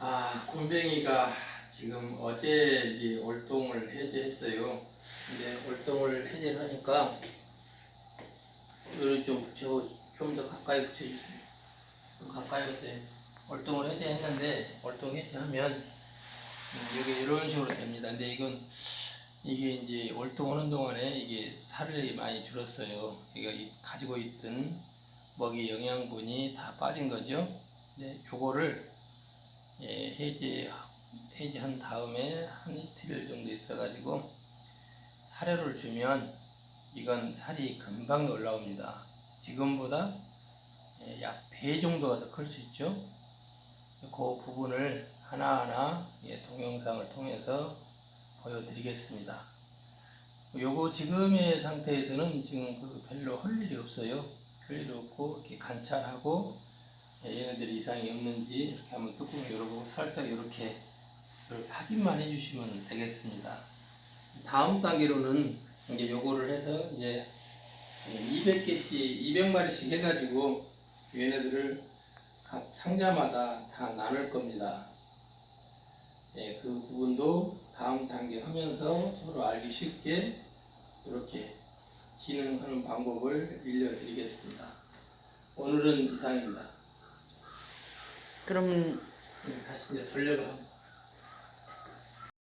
아, 곰뱅이가 지금 어제 이 월동을 해제했어요. 근데 월동을 해제를 하니까 요리 좀 붙여 좀 더 가까이 붙여주세요. 좀 가까이 오세요. 월동을 해제했는데 월동 해제하면 음, 이게 이런 식으로 됩니다. 근데 이건 이게 이제 월동하는 동안에 이게 살이 많이 줄었어요. 이거 이- 가지고 있던 먹이 영양분이 다 빠진 거죠. 네, 요거를 예, 해제 해제한 다음에 한 이틀 정도 있어가지고 사료를 주면 이건 살이 금방 올라옵니다. 지금보다 예, 약배 정도가 더 클 수 있죠. 그 부분을 하나하나 예, 동영상을 통해서 보여드리겠습니다. 요거 지금의 상태에서는 지금 그 별로 할 일이 없어요. 할 일이 없고 이렇게 관찰하고 예, 얘네들이 이상이 없는지 이렇게 한번 뚜껑을 열어보고 살짝 이렇게 확인만 해주시면 되겠습니다. 다음 단계로는 이제 요거를 해서 이제 200개씩 200마리씩 해가지고 얘네들을 각 상자마다 다 나눌 겁니다. 예, 그 부분도 다음 단계 하면서 서로 알기 쉽게 이렇게 진행하는 방법을 알려드리겠습니다. 오늘은 이상입니다. 그러면 네, 다시 이제 돌려봐.